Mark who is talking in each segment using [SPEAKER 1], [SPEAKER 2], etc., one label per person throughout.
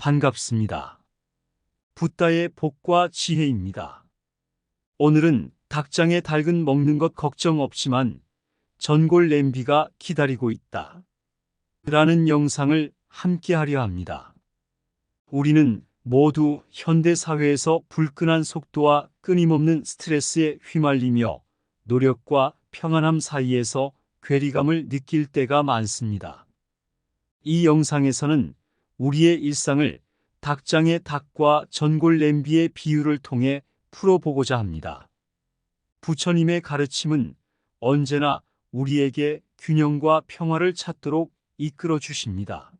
[SPEAKER 1] 반갑습니다. 붓다의 복과 지혜입니다. 오늘은 닭장에 닭은 먹는 것 걱정 없지만 전골 냄비가 기다리고 있다. 라는 영상을 함께 하려 합니다. 우리는 모두 현대 사회에서 불끈한 속도와 끊임없는 스트레스에 휘말리며 노력과 평안함 사이에서 괴리감을 느낄 때가 많습니다. 이 영상에서는 우리의 일상을 닭장의 닭과 전골 냄비의 비유를 통해 풀어보고자 합니다. 부처님의 가르침은 언제나 우리에게 균형과 평화를 찾도록 이끌어 주십니다.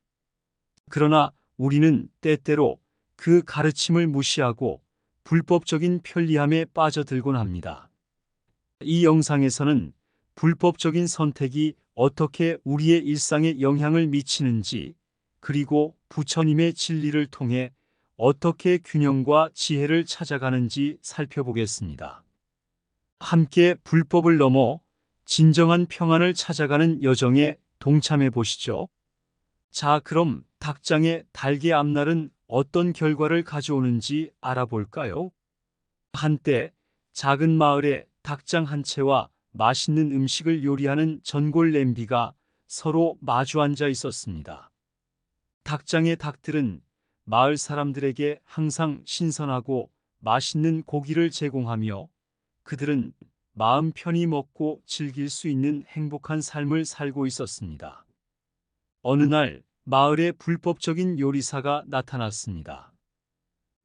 [SPEAKER 1] 그러나 우리는 때때로 그 가르침을 무시하고 불법적인 편리함에 빠져들곤 합니다. 이 영상에서는 불법적인 선택이 어떻게 우리의 일상에 영향을 미치는지, 그리고 부처님의 진리를 통해 어떻게 균형과 지혜를 찾아가는지 살펴보겠습니다. 함께 불법을 넘어 진정한 평안을 찾아가는 여정에 동참해 보시죠. 자, 그럼 닭장의 달개 앞날은 어떤 결과를 가져오는지 알아볼까요? 한때 작은 마을에 닭장 한 채와 맛있는 음식을 요리하는 전골 냄비가 서로 마주 앉아 있었습니다. 닭장의 닭들은 마을 사람들에게 항상 신선하고 맛있는 고기를 제공하며 그들은 마음 편히 먹고 즐길 수 있는 행복한 삶을 살고 있었습니다. 어느 날 마을에 불법적인 요리사가 나타났습니다.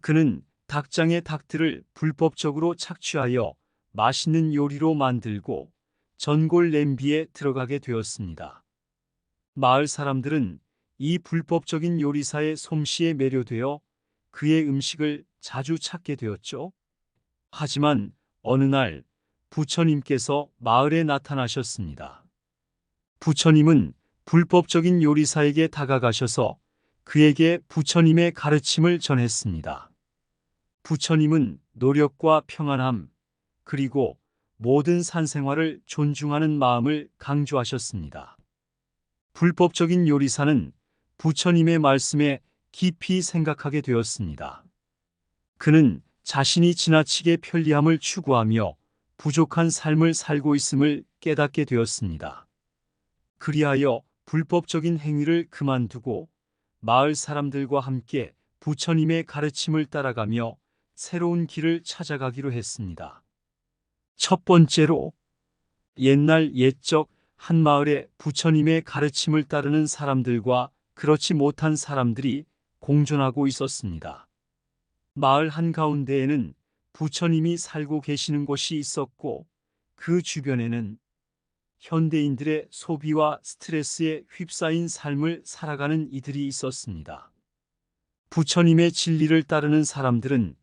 [SPEAKER 1] 그는 닭장의 닭들을 불법적으로 착취하여 맛있는 요리로 만들고 전골 냄비에 들어가게 되었습니다. 마을 사람들은 이 불법적인 요리사의 솜씨에 매료되어 그의 음식을 자주 찾게 되었죠. 하지만 어느 날 부처님께서 마을에 나타나셨습니다. 부처님은 불법적인 요리사에게 다가가셔서 그에게 부처님의 가르침을 전했습니다. 부처님은 노력과 평안함, 그리고 모든 산생활을 존중하는 마음을 강조하셨습니다. 불법적인 요리사는 부처님의 말씀에 깊이 생각하게 되었습니다. 그는 자신이 지나치게 편리함을 추구하며 부족한 삶을 살고 있음을 깨닫게 되었습니다. 그리하여 불법적인 행위를 그만두고 마을 사람들과 함께 부처님의 가르침을 따라가며 새로운 길을 찾아가기로 했습니다. 첫 번째로 옛날 옛적 한 마을에 부처님의 가르침을 따르는 사람들과 그렇지 못한 사람들이 공존하고 있었습니다. 마을 한가운데에는 부처님이 살고 계시는 곳이 있었고 그 주변에는 현대인들의 소비와 스트레스에 휩싸인 삶을 살아가는 이들이 있었습니다. 부처님의 진리를 따르는 사람들은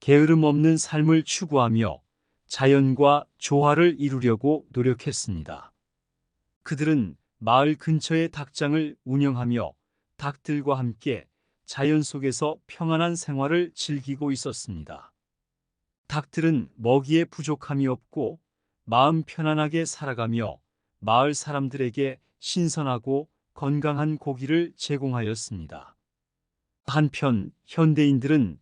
[SPEAKER 1] 게으름 없는 삶을 추구하며 자연과 조화를 이루려고 노력했습니다. 그들은 마을 근처의 닭장을 운영하며 닭들과 함께 자연 속에서 평안한 생활을 즐기고 있었습니다. 닭들은 먹이에 부족함이 없고 마음 편안하게 살아가며 마을 사람들에게 신선하고 건강한 고기를 제공하였습니다. 한편 현대인들은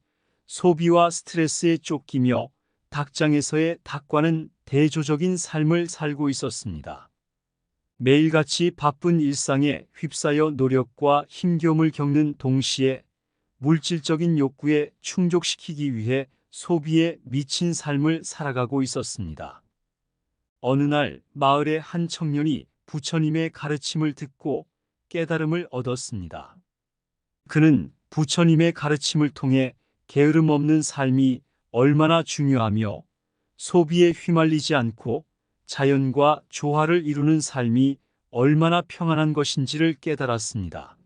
[SPEAKER 1] 소비와 스트레스에 쫓기며 닭장에서의 닭과는 대조적인 삶을 살고 있었습니다. 매일같이 바쁜 일상에 휩싸여 노력과 힘겨움을 겪는 동시에 물질적인 욕구에 충족시키기 위해 소비에 미친 삶을 살아가고 있었습니다. 어느 날 마을의 한 청년이 부처님의 가르침을 듣고 깨달음을 얻었습니다. 그는 부처님의 가르침을 통해 게으름 없는 삶이 얼마나 중요하며 소비에 휘말리지 않고 자연과 조화를 이루는 삶이 얼마나 평안한 것인지를 깨달았습니다.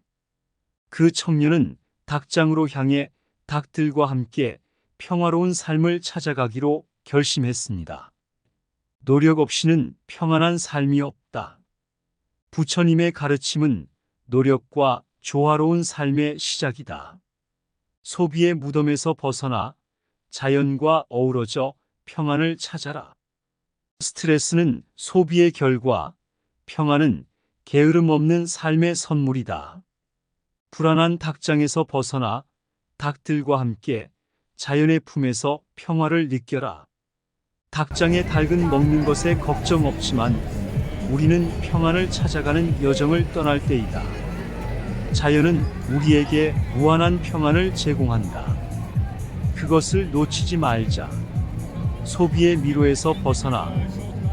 [SPEAKER 1] 그 청년은 닭장으로 향해 닭들과 함께 평화로운 삶을 찾아가기로 결심했습니다. 노력 없이는 평안한 삶이 없다. 부처님의 가르침은 노력과 조화로운 삶의 시작이다. 소비의 무덤에서 벗어나 자연과 어우러져 평안을 찾아라. 스트레스는 소비의 결과, 평안은 게으름 없는 삶의 선물이다. 불안한 닭장에서 벗어나 닭들과 함께 자연의 품에서 평화를 느껴라. 닭장의 닭은 먹는 것에 걱정 없지만 우리는 평안을 찾아가는 여정을 떠날 때이다. 자연은 우리에게 무한한 평안을 제공한다. 그것을 놓치지 말자. 소비의 미로에서 벗어나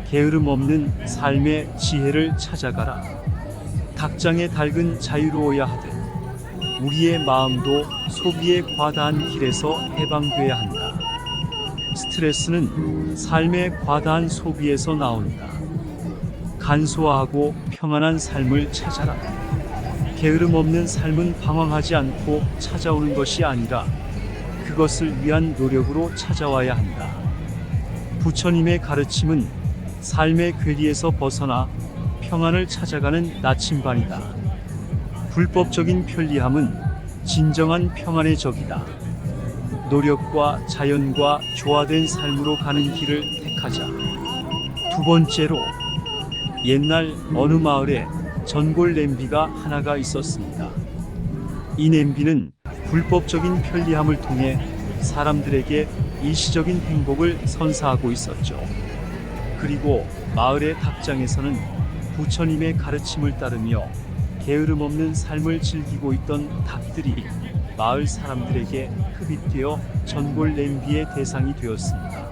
[SPEAKER 1] 게으름 없는 삶의 지혜를 찾아가라. 닭장의 닭은 자유로워야 하듯 우리의 마음도 소비의 과다한 길에서 해방돼야 한다. 스트레스는 삶의 과다한 소비에서 나온다. 간소화하고 평안한 삶을 찾아라. 게으름 없는 삶은 방황하지 않고 찾아오는 것이 아니라 그것을 위한 노력으로 찾아와야 한다. 부처님의 가르침은 삶의 괴리에서 벗어나 평안을 찾아가는 나침반이다. 불법적인 편리함은 진정한 평안의 적이다. 노력과 자연과 조화된 삶으로 가는 길을 택하자. 두 번째로 옛날 어느 마을에 전골 냄비가 하나가 있었습니다. 이 냄비는 불법적인 편리함을 통해 사람들에게 일시적인 행복을 선사하고 있었죠. 그리고 마을의 닭장에서는 부처님의 가르침을 따르며 게으름 없는 삶을 즐기고 있던 닭들이 마을 사람들에게 흡입되어 전골 냄비의 대상이 되었습니다.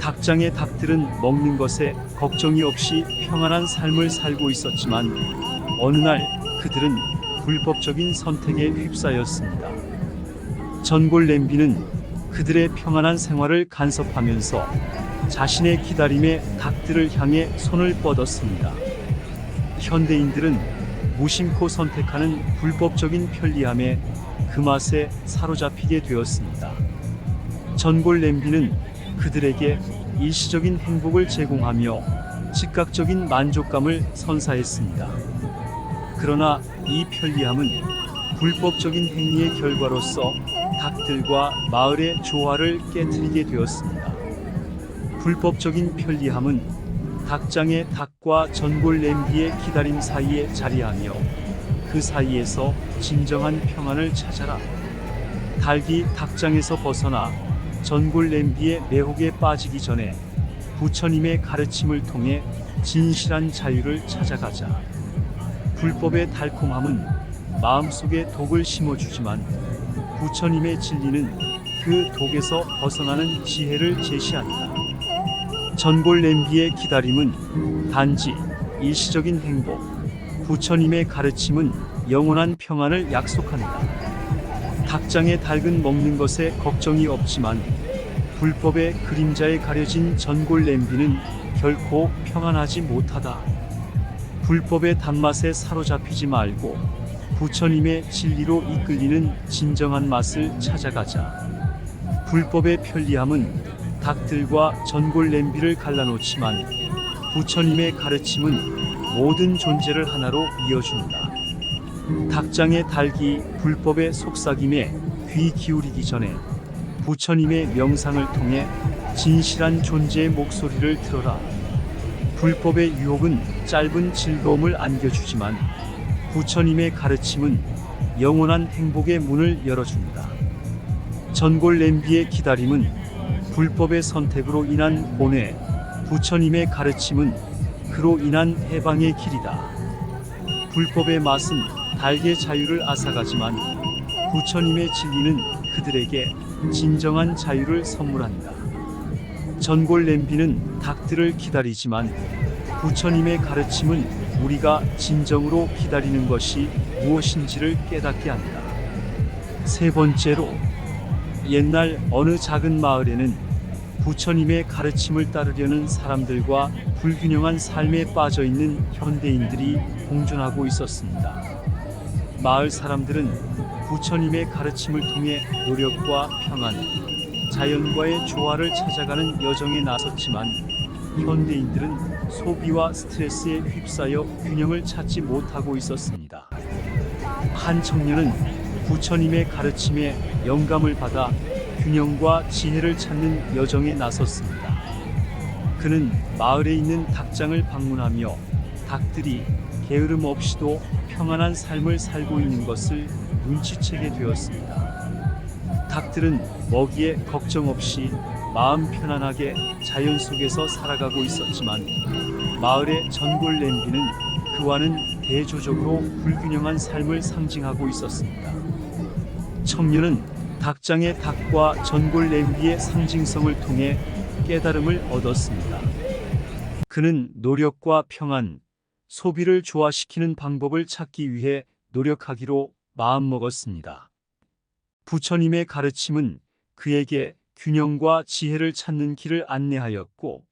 [SPEAKER 1] 닭장의 닭들은 먹는 것에 걱정이 없이 평안한 삶을 살고 있었지만 어느 날 그들은 불법적인 선택에 휩싸였습니다. 전골 냄비는 그들의 평안한 생활을 간섭하면서 자신의 기다림에 닭들을 향해 손을 뻗었습니다. 현대인들은 무심코 선택하는 불법적인 편리함에 그 맛에 사로잡히게 되었습니다. 전골 냄비는 그들에게 일시적인 행복을 제공하며 즉각적인 만족감을 선사했습니다. 그러나 이 편리함은 불법적인 행위의 결과로서 닭들과 마을의 조화를 깨뜨리게 되었습니다. 불법적인 편리함은 닭장의 닭과 전골 냄비의 기다림 사이에 자리하며 그 사이에서 진정한 평안을 찾아라. 닭이 닭장에서 벗어나 전골 냄비의 매혹에 빠지기 전에 부처님의 가르침을 통해 진실한 자유를 찾아가자. 불법의 달콤함은 마음속에 독을 심어주지만 부처님의 진리는 그 독에서 벗어나는 지혜를 제시한다. 전골 냄비의 기다림은 단지 일시적인 행복, 부처님의 가르침은 영원한 평안을 약속한다. 닭장의 닭은 먹는 것에 걱정이 없지만 불법의 그림자에 가려진 전골 냄비는 결코 평안하지 못하다. 불법의 단맛에 사로잡히지 말고 부처님의 진리로 이끌리는 진정한 맛을 찾아가자. 불법의 편리함은 닭들과 전골 냄비를 갈라놓지만 부처님의 가르침은 모든 존재를 하나로 이어준다. 닭장의 닭이 불법의 속삭임에 귀 기울이기 전에 부처님의 명상을 통해 진실한 존재의 목소리를 들어라. 불법의 유혹은 짧은 즐거움을 안겨주지만 부처님의 가르침은 영원한 행복의 문을 열어준다. 전골 냄비의 기다림은 불법의 선택으로 인한 고뇌, 부처님의 가르침은 그로 인한 해방의 길이다. 불법의 맛은 달의 자유를 앗아가지만 부처님의 진리는 그들에게 진정한 자유를 선물한다. 전골 냄비는 닭들을 기다리지만 부처님의 가르침은 우리가 진정으로 기다리는 것이 무엇인지를 깨닫게 한다. 세 번째로 옛날 어느 작은 마을에는 부처님의 가르침을 따르려는 사람들과 불균형한 삶에 빠져 있는 현대인들이 공존하고 있었습니다. 마을 사람들은 부처님의 가르침을 통해 노력과 평안, 자연과의 조화를 찾아가는 여정에 나섰지만 현대인들은 소비와 스트레스에 휩싸여 균형을 찾지 못하고 있었습니다. 한 청년은 부처님의 가르침에 영감을 받아 균형과 지혜를 찾는 여정에 나섰습니다. 그는 마을에 있는 닭장을 방문하며 닭들이 게으름 없이도 평안한 삶을 살고 있는 것을 눈치채게 되었습니다. 닭들은 먹이에 걱정 없이 마음 편안하게 자연 속에서 살아가고 있었지만 마을의 전골 냄비는 그와는 대조적으로 불균형한 삶을 상징하고 있었습니다. 청년은 닭장의 닭과 전골 냄비의 상징성을 통해 깨달음을 얻었습니다. 그는 노력과 평안, 소비를 조화시키는 방법을 찾기 위해 노력하기로 마음먹었습니다. 부처님의 가르침은 그에게 균형과 지혜를 찾는 길을 안내하였고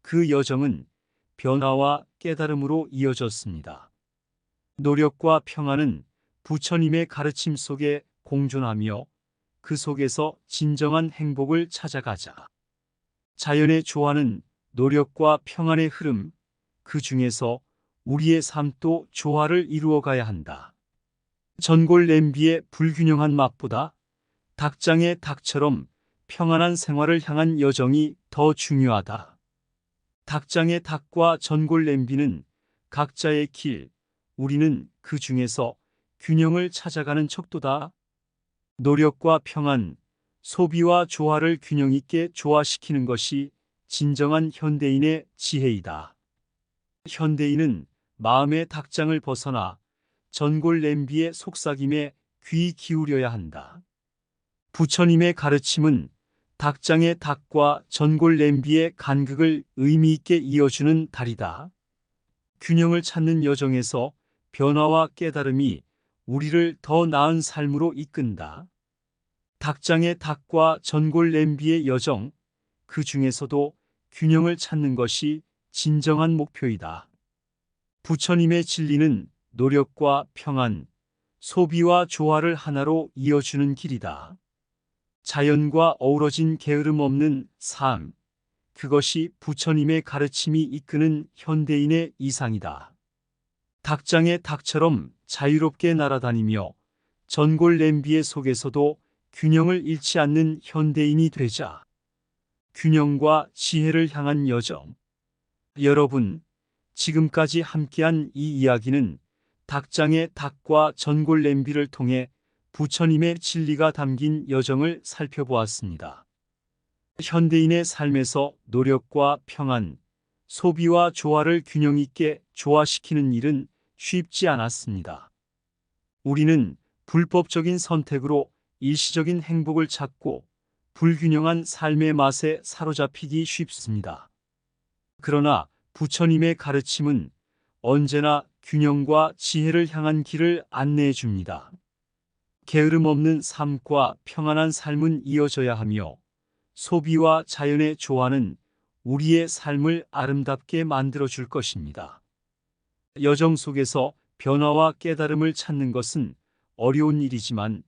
[SPEAKER 1] 그 여정은 변화와 깨달음으로 이어졌습니다. 노력과 평안은 부처님의 가르침 속에 공존하며 그 속에서 진정한 행복을 찾아가자. 자연의 조화는 노력과 평안의 흐름, 그 중에서 우리의 삶도 조화를 이루어가야 한다. 전골 냄비의 불균형한 맛보다 닭장의 닭처럼 평안한 생활을 향한 여정이 더 중요하다. 닭장의 닭과 전골 냄비는 각자의 길, 우리는 그 중에서 균형을 찾아가는 척도다. 노력과 평안, 소비와 조화를 균형 있게 조화시키는 것이 진정한 현대인의 지혜이다. 현대인은 마음의 닭장을 벗어나 전골 냄비의 속삭임에 귀 기울여야 한다. 부처님의 가르침은 닭장의 닭과 전골 냄비의 간극을 의미 있게 이어주는 달이다. 균형을 찾는 여정에서 변화와 깨달음이 우리를 더 나은 삶으로 이끈다. 닭장의 닭과 전골 냄비의 여정, 그 중에서도 균형을 찾는 것이 진정한 목표이다. 부처님의 진리는 노력과 평안, 소비와 조화를 하나로 이어주는 길이다. 자연과 어우러진 게으름 없는 삶, 그것이 부처님의 가르침이 이끄는 현대인의 이상이다. 닭장의 닭처럼 자유롭게 날아다니며 전골 냄비의 속에서도 균형을 잃지 않는 현대인이 되자. 균형과 지혜를 향한 여정. 여러분, 지금까지 함께한 이 이야기는 닭장의 닭과 전골 냄비를 통해 부처님의 진리가 담긴 여정을 살펴보았습니다. 현대인의 삶에서 노력과 평안, 소비와 조화를 균형 있게 조화시키는 일은 쉽지 않았습니다. 우리는 불법적인 선택으로 일시적인 행복을 찾고 불균형한 삶의 맛에 사로잡히기 쉽습니다. 그러나 부처님의 가르침은 언제나 균형과 지혜를 향한 길을 안내해 줍니다. 게으름 없는 삶과 평안한 삶은 이어져야 하며 소비와 자연의 조화는 우리의 삶을 아름답게 만들어 줄 것입니다. 여정 속에서 변화와 깨달음을 찾는 것은 어려운 일이지만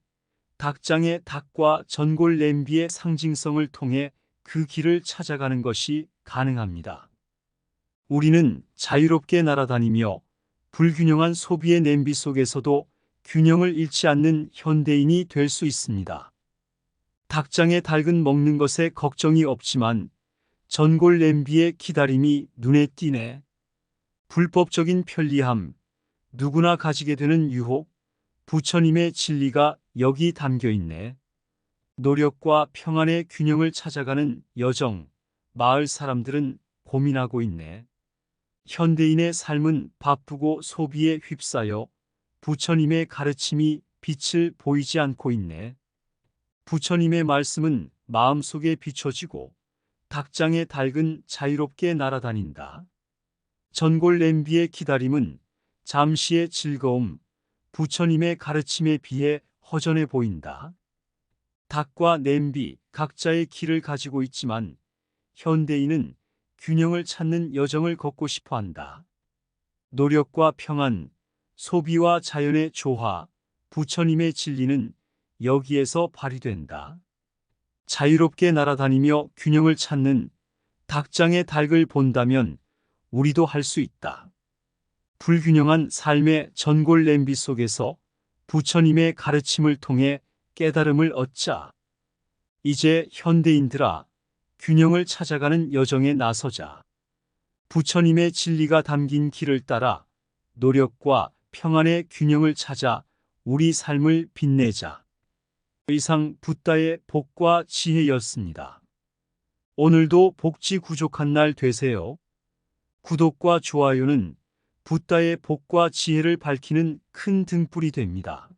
[SPEAKER 1] 닭장의 닭과 전골 냄비의 상징성을 통해 그 길을 찾아가는 것이 가능합니다. 우리는 자유롭게 날아다니며 불균형한 소비의 냄비 속에서도 균형을 잃지 않는 현대인이 될 수 있습니다. 닭장의 닭은 먹는 것에 걱정이 없지만 전골 냄비의 기다림이 눈에 띄네. 불법적인 편리함, 누구나 가지게 되는 유혹, 부처님의 진리가 여기 담겨 있네. 노력과 평안의 균형을 찾아가는 여정, 마을 사람들은 고민하고 있네. 현대인의 삶은 바쁘고 소비에 휩싸여 부처님의 가르침이 빛을 보이지 않고 있네. 부처님의 말씀은 마음속에 비춰지고 닭장의 닭은 자유롭게 날아다닌다. 전골 냄비의 기다림은 잠시의 즐거움, 부처님의 가르침에 비해 허전해 보인다. 닭과 냄비 각자의 길을 가지고 있지만 현대인은 균형을 찾는 여정을 걷고 싶어 한다. 노력과 평안, 소비와 자연의 조화, 부처님의 진리는 여기에서 발휘된다. 자유롭게 날아다니며 균형을 찾는 닭장의 닭을 본다면 우리도 할 수 있다. 불균형한 삶의 전골 냄비 속에서 부처님의 가르침을 통해 깨달음을 얻자. 이제 현대인들아, 균형을 찾아가는 여정에 나서자. 부처님의 진리가 담긴 길을 따라 노력과 평안의 균형을 찾아 우리 삶을 빛내자. 이상 붓다의 복과 지혜였습니다. 오늘도 복지 구족한 날 되세요. 구독과 좋아요는 붓다의 복과 지혜를 밝히는 큰 등불이 됩니다.